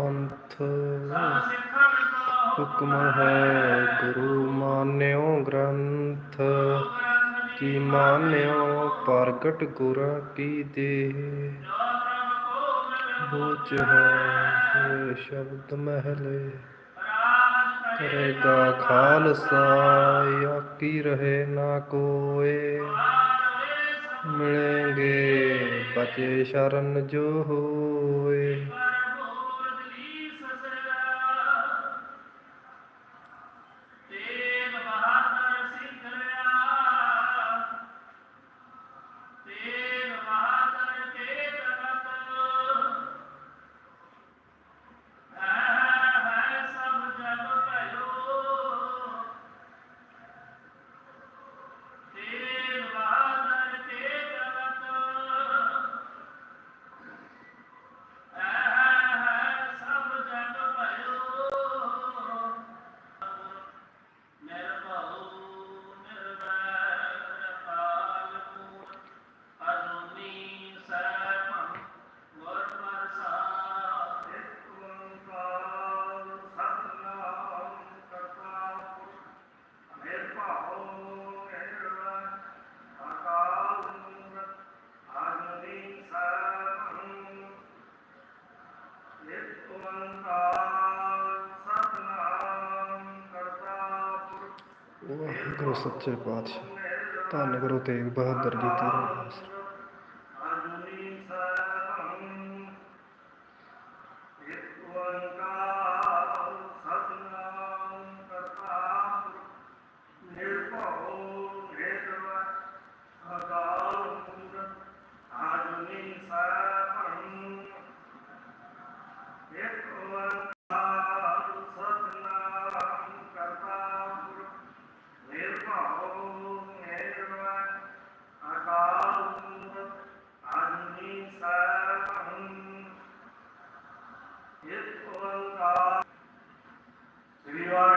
ਪੰਥ ਹੁਕਮ ਹੈ ਗੁਰੂ ਮਾਨਿਓ ਗ੍ਰੰਥ, ਕੀ ਮਾਨਿਓ ਪ੍ਰਗਟ ਗੁਰ ਕੀ ਦੇਹ? ਬੋਝ ਹੈ ਸ਼ਬਦ ਮਹਿਲੇ, ਕਰੇਗਾ ਖਾਲਸਾ ਯਾਕੀ ਰਹੇ ਨਾ ਕੋਏ? ਮਿਲेंगे ਬਚੇ ਸ਼ਰਨ ਜੋ ਹੋ ਵਾਹਿਗੁਰੂ ਕਰੋ ਸੱਚੇ ਪਾਤਸ਼ਾਹ ਧੰਨ ਕਰੋ ਤੇਗ ਬਹਾਦਰ ਕੀ ਤੇਰੇ debido a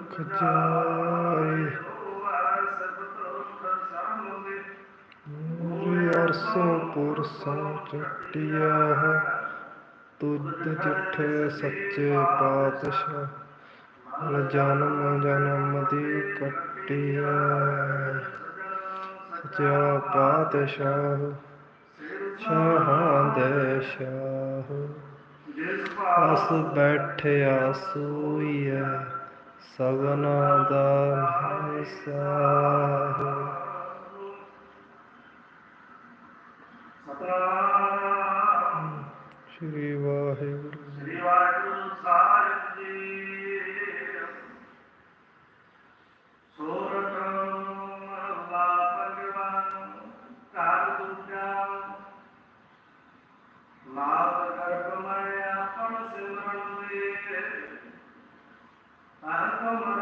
ਦੁਖ ਜਾਏ। ਅਰਸੋ ਪੁਰਸੋ ਚਟਿਆ ਤੁਧ ਜਠੇ ਸੱਚੇ ਪਾਤਸ਼ਾਹ, ਜਨਮ ਜਨਮ ਦੀ ਕਟਿਆ ਸੱਚਾ ਪਾਤਸ਼ਾਹ, ਸ਼ਾਹਾਂ ਦੇ ਸ਼ਾਹ। ਅਸ ਬੈਠਿਆ ਸੋਈਐ ਸਭਨਾ ਦਾ ਮਹਿਸਾ ਸਤਨਾਮ। ਸ੍ਰੀ ਵਾਹਿਗੁਰੂ। Come on.